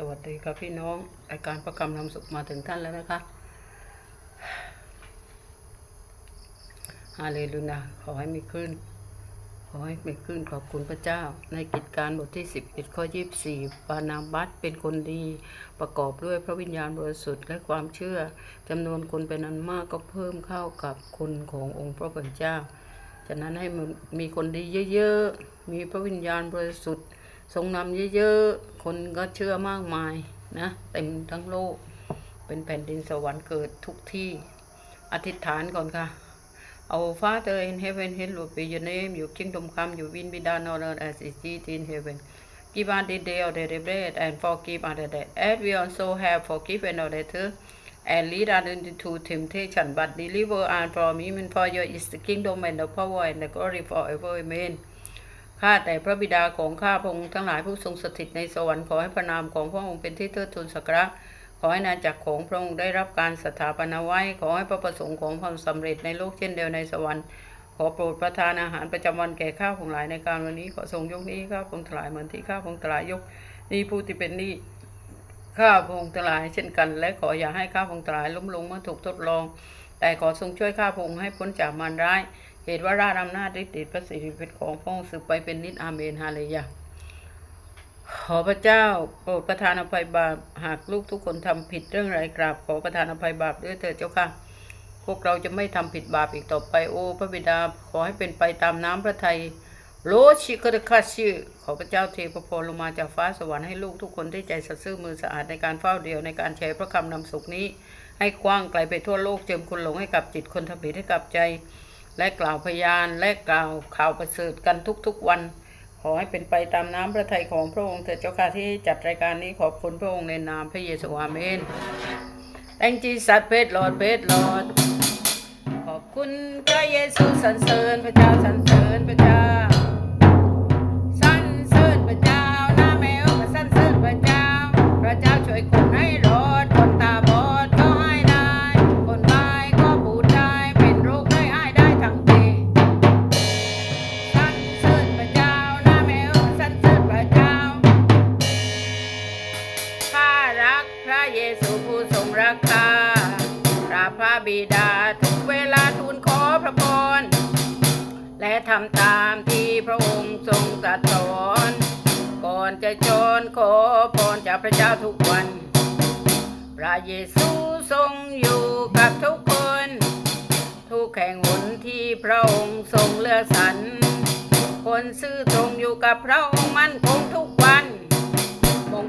สวัสดีครับพี่น้องรายการประกำนำสุขมาถึงท่านแล้วนะคะฮาเลลูยาขอให้มีขึ้น ขอให้มีขึ้นขอบคุณพระเจ้า ในกิจการบทที่11ข้อ24ปานาบัตเป็นคนดี ประกอบด้วยพระวิญญาณบริสุทธิ์และความเชื่อจำนวนคนเป็นอันมากก็เพิ่มเข้ากับคนขององค์พระผู้เป็นเจ้า ฉะนั้นให้มีคนดีเยอะๆ มีพระวิญญาณบริสุทธิ์ ทรงนำเยอะๆ คนก็เชื่อมากมายนะเต็มทั้งโลก เป็นแผ่นดินสวรรค์เกิดทุกที่ อธิษฐานก่อนค่ะ เอาฟ้าเตยเฮเวนเฮนหลวปียเนมอยู่คิงดมคำอยู่วินบิดานอร์เอสจีทีนเฮเวนกีบานดีเดลเดเรเบตแอนฟอร์กิบอันเดเดแอดวิออนโซแฮฟฟอร์กิฟเอนอร์เดเธอ and lead us into temptation, but deliver us from evil. For your is the kingdom and the power and the glory forever. Amen. ข้าแต่พระบิดาของข้าพระองค์ทั้งหลายผู้ทรงสถิตในสวรรค์ขอให้พระนามของพระองค์เป็นที่เทิดทูนสักการะขอให้นาจักรของพระองค์ได้รับการสถาปนาไว้ ขอให้พระประสงค์ของพระองค์สำเร็จในโลกเช่นเดียวในสวรรค์ ขอโปรดประทานอาหารประจำวันแก่ข้าพงหลายในการวันนี้ขอทรงยกนี้ข้าพงถลายเหมือนที่ข้าพงถลายยกนี้ผู้ที่เป็นนี้ข้าพงถลายเช่นกัน และขออย่าให้ข้าพงถลายล้มลงเมื่อถูกทดลอง แต่ขอทรงช่วยข้าพงให้พ้นจากมารร้าย เหตุว่าราชอำนาจฤทธิ์เดพระสิริเป็นของพระองค์สืบไปเป็นนิจอาเมนฮาเลยาขอพระเจ้าโปรดประทานอภัยบาปหากลูกทุกคนทำผิดเรื่องไรกราบ ขอประทานอภัยบาปด้วยเถิดเจ้าค่ะ พวกเราจะไม่ทำผิดบาปอีกต่อไปโอ้พระบิดาขอให้เป็นไปตามน้ำพระทัยโลชิคดคาชื่อขอพระเจ้าเทพระพรลงมาจากฟ้าสวรรค์ให้ลูกทุกคนที่ใจสัตย์ซื่อมือสะอาดในการเฝ้าเดียวในการแชร์พระคำนำสุขนี้ ให้กว้างไกลไปทั่วโลกเจิมคนหลงให้กับจิตคนทำผิดให้กับใจ และกล่าวพยานและกล่าวข่าวประเสริฐกันทุกๆวัน ขอให้เป็นไปตามน้ำพระทัยของพระองค์เถิดเจ้าค่ะที่จัดรายการนี้ขอบคุณพระองค์ในนามพระเยซูอาเมน Thank Jesus เพชรหลอดเพชรหลอด ขอบคุณพระเยซูสรรเสริญพระเจ้าสรรเสริญพระเจ้าสรรเสริญพระเจ้าหน้าแมวสรรเสริญพระเจ้า พระเจ้าช่วยคน พระเยซูผู้ทรงรักข้ากราบพระบิดาทุกเวลาทูลขอพระพร และทำตามที่พระองค์ทรงตรัสสอน ก่อนจะจนขอพรจากพระเจ้าทุกวัน พระเยซูทรงอยู่กับทุกคน ทุกแห่งหนที่พระองค์ทรงเลือกสรรคนซื่อตรงอยู่กับพระองค์มั่นคงทุกวัน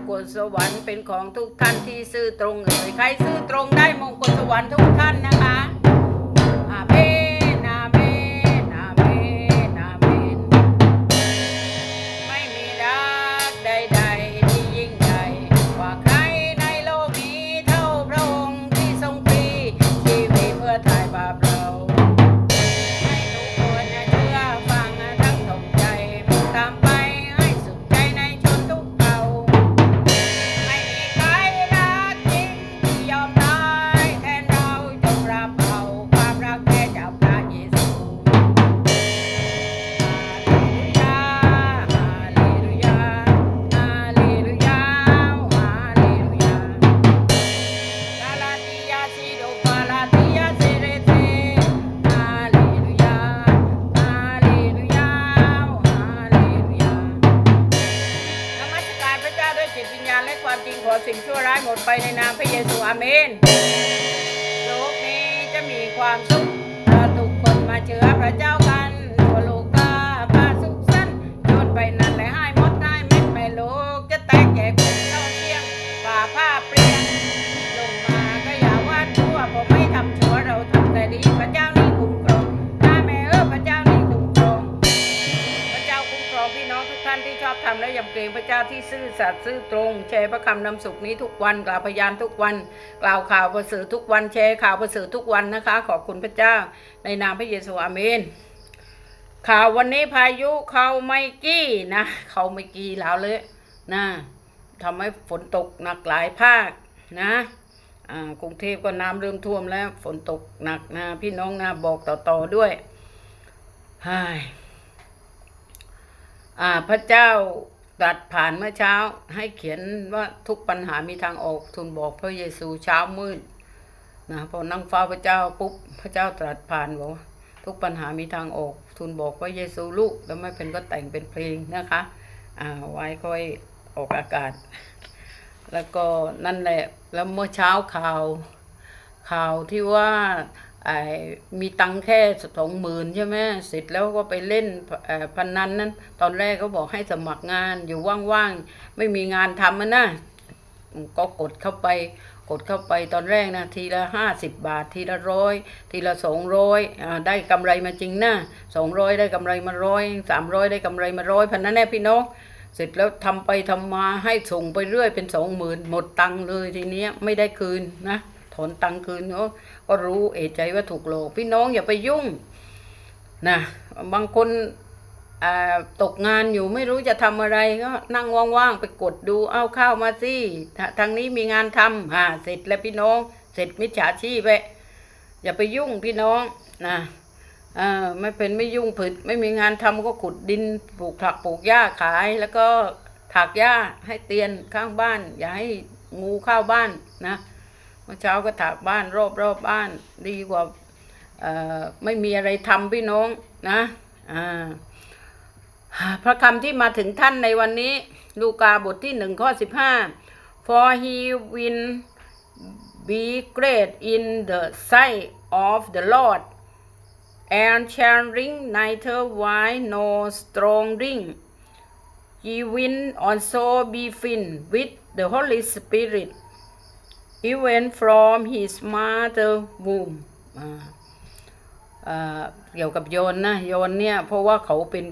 กุฎสวรรค์เป็นของทุกท่านที่ซื่อตรงเอ่ยใครซื่อตรงได้มงกุฎสวรรค์ทุกท่านนะคะ องพี่น้องทุกท่านที่ชอบทำและยำเกรงพระเจ้าที่ซื่อสัตย์ซื่อตรง แชร์พระคำนำสุขนี้ทุกวันกล่าวพยานทุกวัน กล่าวข่าวประเสริฐทุกวันแชร์ข่าวประเสริฐทุกวันนะคะ ขอบคุณพระเจ้า ในนามพระเยซูอาเมนข่าววันนี้พายุเขาไม่กี้นะเขาไม่กี้แล้วเลยนะทำให้ฝนตกหนักหลายภาคนะกรุงเทพก็น้ำเริ่มท่วมแล้ว ฝนตกหนักนะพี่น้องนะบอกต่อๆด้วยไฮ อ่าพระเจ้าตรัสผ่านเมื่อเช้าให้เขียนว่าทุกปัญหามีทางออกทูลบอกพระเยซูเช้ามืดนะพอนั่งเฝ้าพระเจ้าปุ๊บพระเจ้าตรัสผ่านบอกว่าทุกปัญหามีทางออกทูลบอกพระเยซูลูกแล้วไม่เป็นก็แต่งเป็นเพลงนะคะอ่าไว้ค่อยออกอากาศ แล้วก็นั่นแหละแล้วเมื่อเช้าข่าวข่าวที่ว่า มีตังแค่สองหมื่นใช่ไหมเสร็จแล้วก็ไปเล่นพนันนั้น ตอนแรกก็บอกให้สมัครงานอยู่ว่างๆ ไม่มีงานทำนะก็กดเข้าไปกดเข้าไปตอนแรกนะทีละห้าสิบบาท ทีละร้อยทีละสองร้อยได้กำไรมาจริงนะสองร้อยได้กำไรมาร้อยสามร้อยได้กำไรมาร้อยพันนั้นแน่พี่น้องเสร็จแล้วทำไปทำมาให้ส่งไปเรื่อยเป็นสองหมื่นหมดตังค์เลยทีเนี้ยไม่ได้คืนนะ ถอนตังคืนเนาะก็รู้เอใจว่าถูกหลอกพี่น้องอย่าไปยุ่งนะบางคนตกงานอยู่ไม่รู้จะทำอะไรก็นั่งว่างๆไปกดดูเอาข้าวมาสิทางนี้มีงานทำอ่าเสร็จแล้วพี่น้อง เสร็จมิจฉาชีพไปอย่าไปยุ่งพี่น้องนะอ่าไม่เป็นไม่ยุ่งผึดไม่มีงานทำก็ขุดดินปลูกผักปลูกหญ้าขายแล้วก็ถากหญ้าให้เตียนข้างบ้าน อย่าให้งูเข้าบ้านนะ มื่อเช้าก็ถากบ้านรอบรอบบ้าน ดีกว่าไม่มีอะไรทำพี่น้องนะอ่าพระคำที่มาถึงท่านในวันนี้ ลูกาบทที่หนึ่งข้อสิบห้า for he will be great in the sight of the Lord and shall ring neither wine nor strong drink he will also be filled with the Holy Spirit even from his mother womb อ่าอ่าเกี่ยวกับโยนนะโยนเนี่ย เพราะว่าเขาเป็น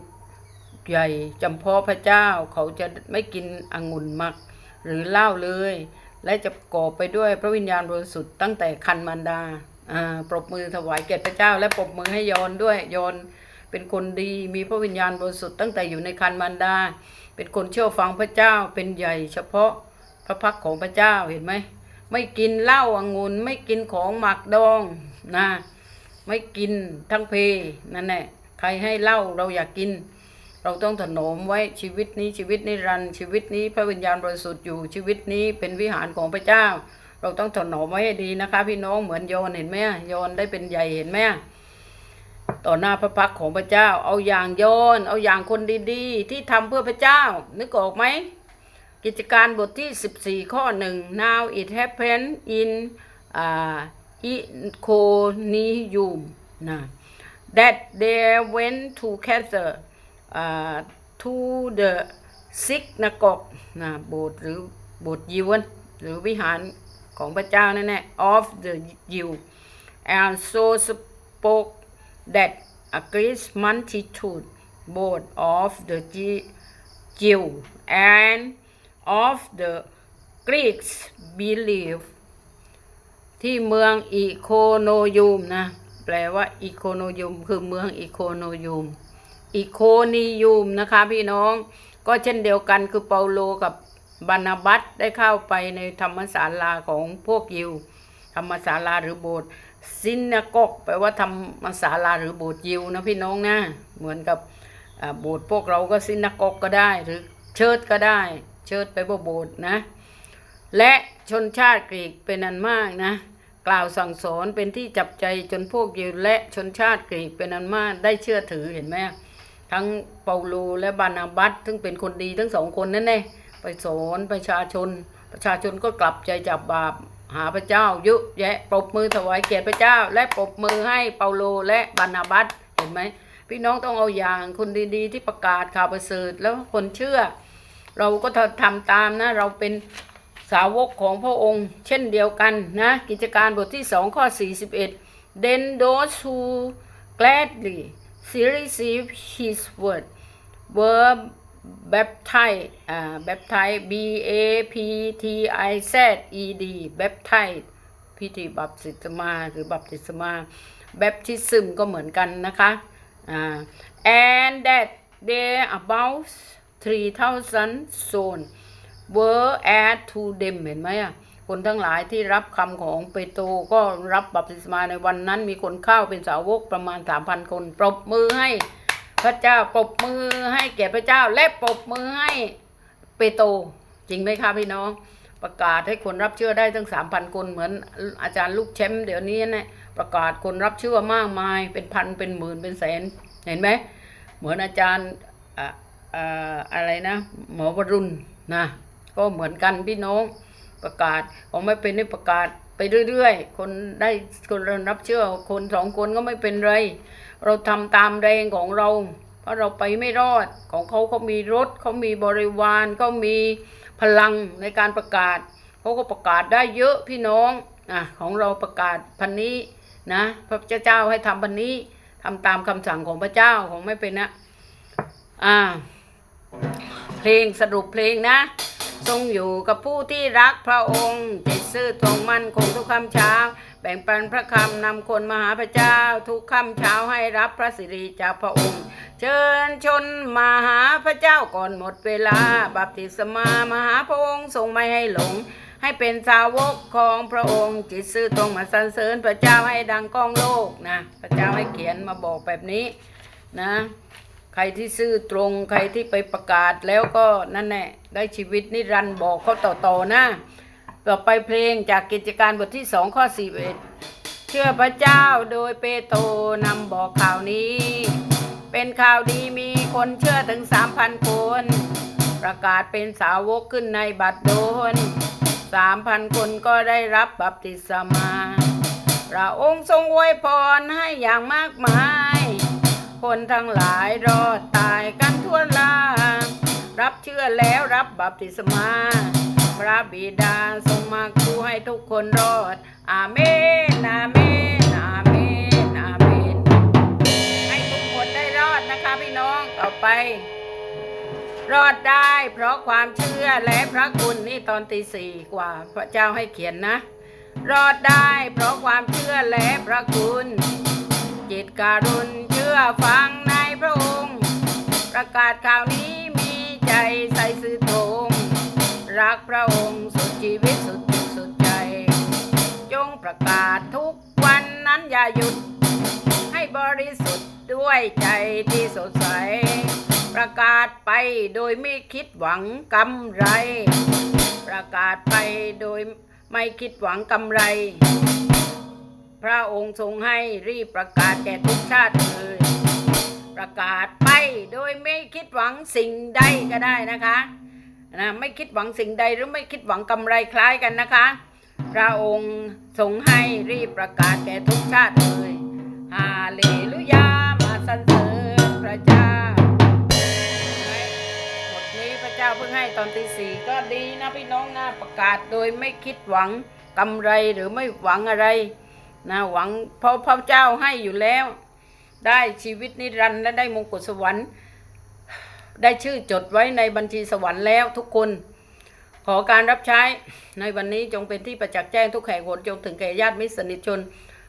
ใหญ่จำเพาะพระเจ้า เขาจะไม่กินองุ่นมัก หรือเหล้าเลย และจะก่อไปด้วยพระวิญญาณบริสุทธิ์ตั้งแต่คันมารดาปรบมือถวายเกียรติพระเจ้า และปรบมือให้โยนด้วยโยนเป็นคนดีมีพระวิญญาณบริสุทธิ์ตั้งแต่อยู่ในคันมารดา เป็นคนเชื่อฟังพระเจ้าเป็นใหญ่เฉพาะพระพักของพระเจ้าเห็นไหม ไม่กินเหล้าอางุ่นไม่กินของหมักดองนะ ไม่กินทั้งเพนั่นแหละใครให้เหล้าเราอยากกิน เราต้องถนอมไว้ชีวิตนี้ชีวิตนิรันดร์ชีวิตนี้พระวิญญาณบริสุทธิ์อยู่ชีวิตนี้เป็นวิหารของพระเจ้า เราต้องถนอมไว้ให้ดีนะคะ พี่น้องเหมือนโยนเห็นไหมโยนได้เป็นใหญ่เห็นไหมต่อหน้าพระพักของพระเจ้า เอาอย่างโยน เอาอย่างคนดีๆ ที่ทำเพื่อพระเจ้า นึกออกไหม กิจการบทที่ 14 ข้อหนึ่ง now it happened in uh, Iconium นะ that they went together uh, to the synagogue นะโบสถ์หรือโบสถ์ยิวนหรือวิหารของพระเจ้านั่นแหละ of the Jew and so spoke that a great multitude both of the Ge- Jew and of the Greeks believe ที่เมืองอีโคโนยูมนะ แปลว่าอีโคโนยูมคือเมืองอีโคโนยูมอีโคนิยูมนะคะพี่น้องก็เช่นเดียวกันคือเปาโลกับบานาบัสได้เข้าไปในธรรมศาลาของพวกยิว ธรรมศาลาหรือโบสถ์ซินนากอกแปลว่าธรรมศาลาหรือโบสถ์ยิวนะพี่น้องนะ เหมือนกับโบสถ์พวกเราก็ซินนากอกก็ได้หรือเชิดก็ได้ เชิดไปโบสถ์นะ และชนชาติกรีกเป็นอันมากนะ กล่าวสั่งสอนเป็นที่จับใจจนพวกยิวและชนชาติกรีกเป็นอันมากได้เชื่อถือเห็นไหมทั้งเปาโลและบานาบัสซึ่งเป็นคนดีทั้งสองคนนั่นเองไปสอนประชาชน ประชาชนก็กลับใจจากบาปหาพระเจ้าเยอะแยะปรบมือถวายเกียรติพระเจ้า และปรบมือให้เปาโลและบานาบัสเห็นไหมพี่น้องต้องเอาอย่างคนดีๆ ที่ประกาศข่าวประเสริฐแล้วคนเชื่อ เราก็ทำตามนะ เราเป็นสาวกของพระองค์ เช่นเดียวกันนะ กิจการบทที่สองข้อ 41 Then those who gladly receive his word were baptized อ่า baptized b a p t i z e d baptized พิธีบัพติศมาหรือบัพติศมา baptism ก็เหมือนกันนะคะอ่า and that there about 3,000 soul were add to them เห็นไหมอะคนทั้งหลายที่รับคำของเปโตรก็รับบัพติศมาในวันนั้นมีคนเข้าเป็นสาวกประมาณ 3,000 คน ปรบมือให้พระเจ้าปรบมือให้แก่พระเจ้าและปรบมือให้เปโตรจริงไหมคะพี่น้อง ประกาศให้คนรับเชื่อได้ตั้งสามพันคนเหมือนอาจารย์ลูกแชมป์เดี๋ยวนี้นะประกาศคนรับเชื่อมากมายเป็นพันเป็นหมื่นเป็นแสนเห็นไหมเหมือนอาจารย์ อะไรนะ หมอวรุณนะก็เหมือนกันพี่น้องประกาศของไม่เป็นได้ประกาศไปเรื่อยๆ คนได้คนรับเชื่อคนสองคนก็ไม่เป็นไร เราทำตามแรงของเรา เพราะเราไปไม่รอดของเขาเขามีรถเขามีบริวารเขามีพลังในการประกาศเขาก็ประกาศได้เยอะพี่น้องอะของเราประกาศพันนี้นะพระเจ้าให้ทำพันนี้ทำตามคำสั่งของพระเจ้าของไม่เป็นนะอ่า เพลงสรุปเพลงนะ ทรงอยู่กับผู้ที่รักพระองค์จิตซื่อตรงมั่นคงทุกคำเช้า แบ่งปันพระคำนำคนมาหาพระเจ้า ทุกคำเช้าให้รับพระสิริจากพระองค์ เชิญชนมาหาพระเจ้าก่อนหมดเวลา บัพติศมามหาพระองค์ทรงไม่ให้หลงให้เป็นสาวกของพระองค์ จิตซื่อตรงมาสรรเสริญพระเจ้าให้ดังก้องโลกนะ พระเจ้าให้เขียนมาบอกแบบนี้นะ ใครที่ซื่อตรงใครที่ไปประกาศแล้วก็นั่นแหละได้ชีวิตนิรันดร์บอกเขาต่อๆนะต่อไปเพลงจากกิจการบทที่สองข้อสี่เอ็ดเชื่อพระเจ้าโดยเปโตรนำบอกข่าวนี้ เป็นข่าวดีมีคนเชื่อถึงสามพันคน ประกาศเป็นสาวกขึ้นในบัดโดนสามพันคนก็ได้รับบัพติศมาพระองค์ทรงอวยพรให้อย่างมากมาย คนทั้งหลายรอดตายกันทั่วลา รับเชื่อแล้วรับบัพติศมา พระบิดาทรงมาคูให้ทุกคนรอด อาเมน อาเมน อาเมน อาเมน ให้ทุกคนได้รอดนะคะพี่น้องต่อไป รอดได้เพราะความเชื่อและพระคุณนี่ตอนตีสี่กว่า พระเจ้าให้เขียนนะ รอดได้เพราะความเชื่อและพระคุณ จิตการุณเชื่อฟังในพระองค์ ประกาศข่าวนี้มีใจใส่สื่อตรง รักพระองค์สุดชีวิตสุดจิตสุดใจ จงประกาศทุกวันนั้นอย่าหยุด ให้บริสุทธิ์ด้วยใจที่สดใส ประกาศไปโดยไม่คิดหวังกำไร ประกาศไปโดยไม่คิดหวังกำไร พระองค์ทรงให้รีบประกาศแก่ทุกชาติเลยประกาศไปโดยไม่คิดหวังสิ่งใดก็ได้นะคะนะไม่คิดหวังสิ่งใดหรือไม่คิดหวังกำไรคล้ายกันนะคะ พระองค์ทรงให้รีบประกาศแก่ทุกชาติเลยฮาเลลูยามาสรรเสริญพระเจ้าบทนี้พระเจ้าเพิ่งให้ตอนตีสี่ก็ดีนะพี่น้องนะประกาศโดยไม่คิดหวังกำไรหรือไม่หวังอะไร นะหวังเพราะพระเจ้าให้อยู่แล้ว ได้ชีวิตนิรันดร์และได้มงกุฎสวรรค์ ได้ชื่อจดไว้ในบัญชีสวรรค์แล้วทุกคน ขอการรับใช้ในวันนี้จงเป็นที่ประจักษ์แจ้งทุกแห่งหนจงถึงแก่ญาติมิตรสนิทชน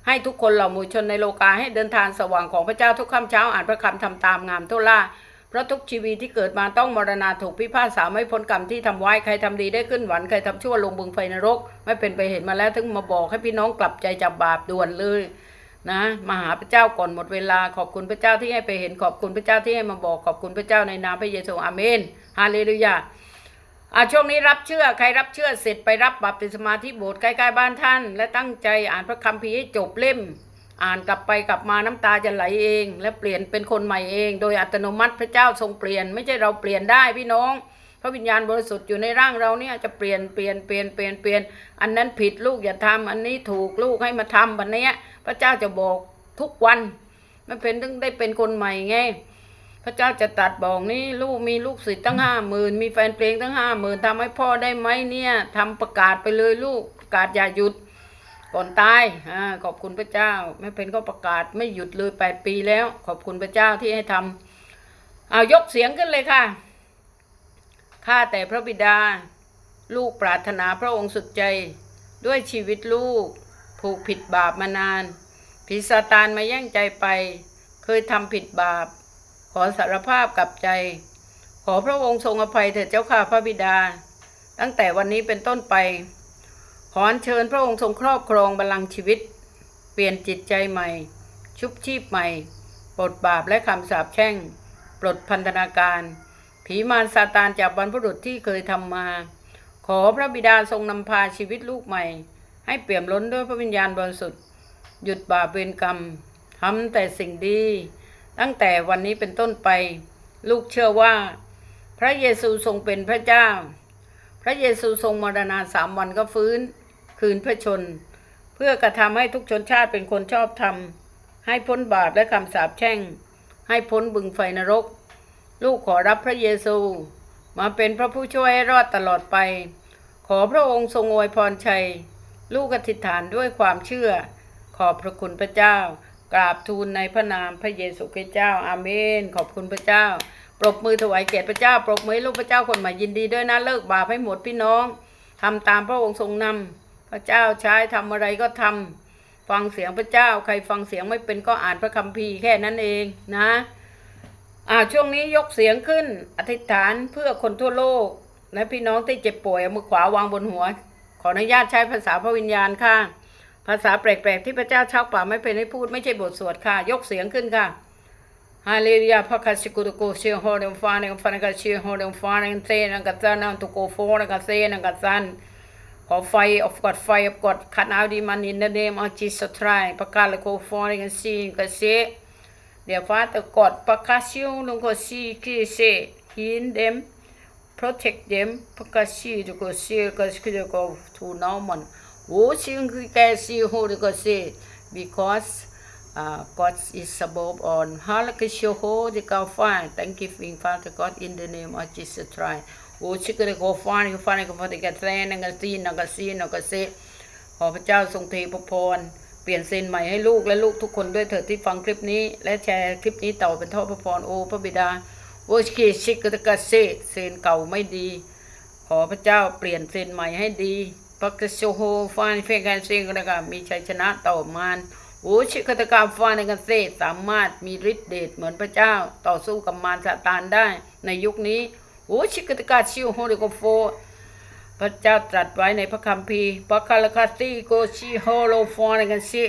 ให้ทุกคนเหล่ามูชนในโลกาให้เดินทางสว่างของพระเจ้าทุกค่ำเช้าอ่านพระคำทำตามงามทุล่า ราะทุกชีวิตที่เกิดมาต้องมรณาถูกพิพากษาไม่พ้นกรรมที่ทำไว้ใครทำดีได้ขึ้นหวันใครทำชั่วลงบึงไฟนรก ไม่เป็นไปเห็นมาแล้วถึงมาบอกให้พี่น้องกลับใจจากบาปด่วนเลยนะมาหาพระเจ้าก่อนหมดเวลาขอบคุณพระเจ้าที่ให้ไปเห็นขอบคุณพระเจ้าที่ให้มาบอกขอบคุณพระเจ้าในนามพระเยซูอาเมนฮาเลลูยาอะช่วงนี้รับเชื่อใครรับเชื่อเสร็จไปรับบัพติศมาที่โบสถ์ใกล้ๆบ้านท่าน และตั้งใจอ่านพระคัมภีร์ให้จบเล่ม อ่านกลับไปกลับมาน้ำตาจะไหลเอง และเปลี่ยนเป็นคนใหม่เอง โดยอัตโนมัติพระเจ้าทรงเปลี่ยน ไม่ใช่เราเปลี่ยนได้พี่น้องพระวิญญาณบริสุทธิ์อยู่ในร่างเราเนี่ยจะเปลี่ยนเปลี่ยนเปลี่ยนเปลี่ยนเปลี่ยนอันนั้นผิดลูกอย่าทำอันนี้ถูกลูกให้มาทำแบบเนี้พระเจ้าจะบอกทุกวันมันเป็นถึงได้เป็นคนใหม่ไงพระเจ้าจะตัดบอกนี่ลูกมีลูกศิษย์ตั้งห้าหมื่นมีแฟนเพลงตั้งห้าหมื่นทำให้พ่อได้ไหมเนี่ยทำประกาศไปเลยลูกประกาศอย่าหยุด ก่อนตายอ่าขอบคุณพระเจ้าแม่เพนก็ประกาศไม่หยุดเลยแปดปีแล้ว ขอบคุณพระเจ้าที่ให้ทำเอายกเสียงขึ้นเลยค่ะข้าแต่พระบิดา ลูกปรารถนาพระองค์สุดใจ ด้วยชีวิตลูก ผูกผิดบาปมานานผีซาตานมาแย่งใจไป เคยทำผิดบาป ขอสารภาพกับใจ ขอพระองค์ทรงอภัยเถิดเจ้าข้าพระบิดา ตั้งแต่วันนี้เป็นต้นไป ขอเชิญพระองค์ทรงครอบครองบัลลังก์ชีวิต เปลี่ยนจิตใจใหม่ ชุบชีพใหม่ ปลดบาปและคำสาปแช่ง ปลดพันธนาการ ผีมารซาตานจากบรรพบุรุษที่เคยทำมา ขอพระบิดาทรงนำพาชีวิตลูกใหม่ ให้เปี่ยมล้นด้วยพระวิญญาณบริสุทธิ์ หยุดบาปเวรกรรมทำแต่สิ่งดี ตั้งแต่วันนี้เป็นต้นไป ลูกเชื่อว่า พระเยซูทรงเป็นพระเจ้า พระเยซูทรงมรณาสามวันก็ฟื้น คืนพระชน เพื่อกระทำให้ทุกชนชาติเป็นคนชอบธรรม ให้พ้นบาปและคำสาปแช่ง ให้พ้นบึงไฟนรก ลูกขอรับพระเยซู มาเป็นพระผู้ช่วยให้รอดตลอดไป ขอพระองค์ทรงอวยพรชัย ลูกอธิษฐานด้วยความเชื่อ ขอบพระคุณพระเจ้ากราบทูลในพระนามพระเยซูคริสต์เจ้า อาเมน ขอบคุณพระเจ้า ปรบมือถวายเกียรติพระเจ้า ปรบมือลูกพระเจ้าคนใหม่ยินดีด้วยนะ เลิกบาปให้หมดพี่น้องทำตามพระองค์ทรงนำพ ระเจ้าใช้ทำอะไรก็ทำฟังเสียงพระเจ้า ใครฟังเสียงไม่เป็นก็อ่านพระคัมภีร์แค่นั้นเองนะอ่าช่วงนี้ยกเสียงขึ้น อธิษฐานเพื่อคนทั่วโลก และพี่น้องที่เจ็บป่วยเอามือขวาวางบนหัว ขออนุญาตใช้ภาษาพระวิญญาณค่ะ ภาษาแปลกๆที่พระเจ้าชักป่ากไม่เป็นให้พูดไม่ใช่บทสวดค่ะ ยกเสียงขึ้นค่ะฮาเลลูยาพระคาสิกุตโกเชียโฮเดมฟานเนมฟานักเชียโฮเดมฟาเนมเซนังกัจานังตุโกโฟนังกัเซนังกัจัน ขอไฟออกกดไฟออกกดขัดเอาดีมันอินเดเนมอาจิสตรายประกาศเลยโคฟอนกันซีกันเซเดี๋ยวฟ้าตะกดประกาศซิวลงก็ซีกีเซหินเดม protect them ประกาศซีดูก็เซก็คือดูก็ทูน้อมันโอ้ซิงกี้แกซีโฮดูก็เซ because uh, God is above on how like show the cow fine thank you Father God in the name of Jesus Christ โอ้ชิกเลยก็ฟันก็ฟันก็พอดีกันแซนังกซีนังกซีนังกะเซขอพระเจ้าทรงเทพพร เปลี่ยนเซนใหม่ให้ลูกและลูกทุกคนด้วยเถิดที่ฟังคลิปนี้ และแชร์คลิปนี้ต่อเป็นท่อพระพรโอพระบิดาโอชเคชิกตะกะเซเซนเก่าไม่ดี ขอพระเจ้าเปลี่ยนเซนใหม่ให้ดีปักโชโฮฟานเฟกันเซงกระกามีชัยชนะต่อมารโอชิกตะกาฟานกันเซสามารถมีฤทธิ์เดชเหมือนพระเจ้าต่อสู้กับมารซาตานได้ในยุคนี้ โอ้ชิกตกาชิวโฮเดโกโฟ พระเจ้าตรัสไว้ในพระคัมภีร์ปะคาลคาซีโกชิโฮโลฟอนกันสิ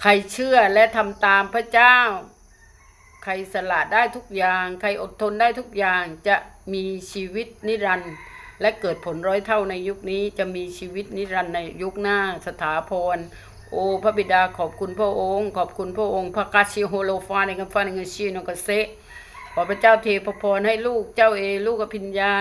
ใครเชื่อและทำตามพระเจ้า ใครสละได้ทุกอย่าง ใครอดทนได้ทุกอย่างจะมีชีวิตนิรันดร์และเกิดผลร้อยเท่าในยุคนี้จะมีชีวิตนิรันดร์ในยุคหน้าสถาพรโอพระบิดาขอบคุณพระองค์ ขอบคุณพระองค์ พระกาชิโฮโลฟานกันฟานกันชีนกันเซ อพระเจ้าเทพระพรให้ลูกเจ้าเอ ลูกอภิญญา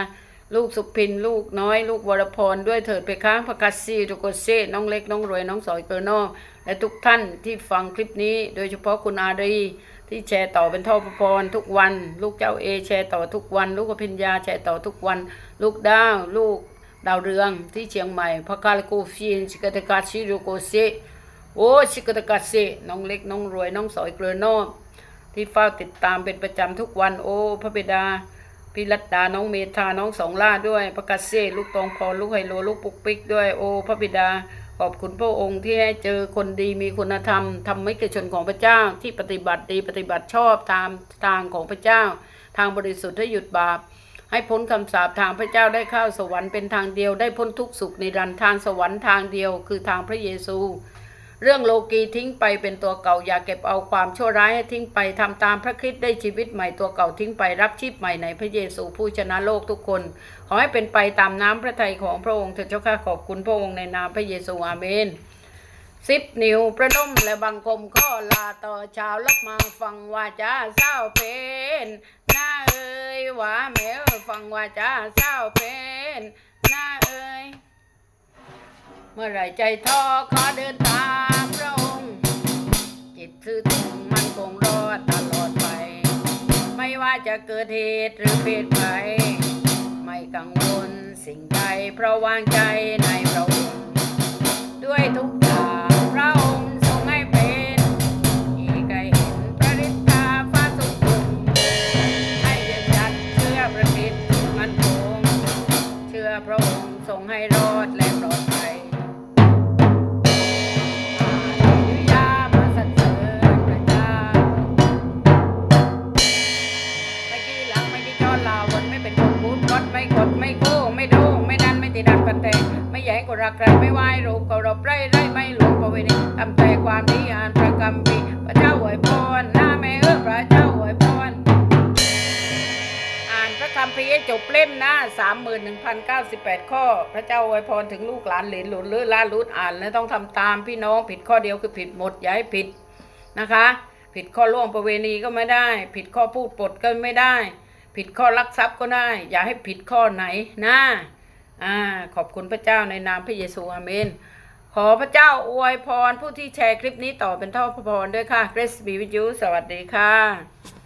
ลูกสุพิน ลูกน้อย ลูกวรพรด้วยเถิดไปค้างพระกัสซีทุกโซน้องเล็กน้องรวยน้องสอยเกอร์นอและทุกท่านที่ฟังคลิปนี้ โดยเฉพาะคุณอารีที่แชร์ต่อเป็นท่อพระพรทุกวัน ลูกเจ้าเอแชร์ต่อทุกวัน ลูกอภิญญาแชร์ต่อทุกวัน ลูกดาวลูกดาวเรืองที่เชียงใหม่พระกาลโกฟินชิกตกาชิรุโกเซโอ้ชิกตกาเซน้องเล็กน้องรวยน้องสอยเกอร์นอ ที่เฝ้าติดตามเป็นประจำทุกวัน โอ้ พระบิดาพิรัตดาน้องเมธาน้องสองล่าด้วยประกาศเซลูกตองพรลูกไฮโลลูกปุกปิกด้วยโอ้พระบิดาขอบคุณพระองค์ที่ให้เจอคนดีมีคุณธรรมทำให้เกิดชนของพระเจ้าที่ปฏิบัติดีปฏิบัติชอบตามทางของพระเจ้า ทางบริสุทธิ์ให้หยุดบาป ให้พ้นคำสาปทางพระเจ้าได้เข้าสวรรค์เป็นทางเดียวได้พ้นทุกสุขในรันทางสวรรค์ทางเดียว คือทางพระเยซู เรื่องโลกีทิ้งไปเป็นตัวเก่าอย่าเก็บเอาความชั่วร้ายให้ทิ้งไปทำตามพระคริสต์ได้ชีวิตใหม่ตัวเก่าทิ้งไปรับชีพใหม่ในพระเยซูผู้ชนะโลกทุกคน ขอให้เป็นไปตามน้ำพระทัยของพระองค์เถิดเจ้าข้าขอบคุณพระองค์ในนามพระเยซูอาเมนสิบนิ้วประนมและบังคมข้อลาต่อชาวรับมาฟังว่าจะเศร้าเพนหน้าเอ้ยว่าแม่เอ้ยฟังว่าจะเศร้าเพนหน้าเอ้ย เมื่อไรใจท้อขอเดินตามพระองค์จิตซื่อตรงมันคงรอดตลอดไป ไม่ว่าจะเกิดเหตุหรือเพศภัยไม่กังวลสิ่งใดเพราะวางใจในพระองค์ด้วยทุกอย่างพระองค์ทรงให้เป็นอีกให้เห็นพระฤทธาฟ้าสุขุมให้ยืนหยัดเชื่อประสิทธิ์มันคงเชื่อพระองค์ทรงให้รอดและปลอด ดันไม่ติดันกันแต่ไม่แย่งก็รักใครไม่ไหวรูปก็รบไรไรไม่หลงประเวณีทำแต่ความดีอ่านพระคัมภีพระเจ้าอวยพรหน้าแม่เออพระเจ้าอวยพรอ่านพระคำพีจบเล่มนะสามหมื่นหนึ่งพันเก้าสิบแปดข้อ พระเจ้าอวยพรถึงลูกหลานเหลนหลุนลือล่ารุดอ่านแล้วต้องทำตามพี่น้องผิดข้อเดียวคือผิดหมดอย่าให้ผิดนะคะ ผิดข้อล่วงประเวณีก็ไม่ได้ ผิดข้อพูดปดก็ไม่ได้ ผิดข้อลักทรัพย์ก็ได้ อย่าให้ผิดข้อไหนนะ อ่าขอบคุณพระเจ้าในนามพระเยซูอาเมน ขอพระเจ้าอวยพรผู้ที่แชร์คลิปนี้ต่อเป็นท่อพระพรด้วยค่ะเกรซบีวิจูสวัสดีค่ะ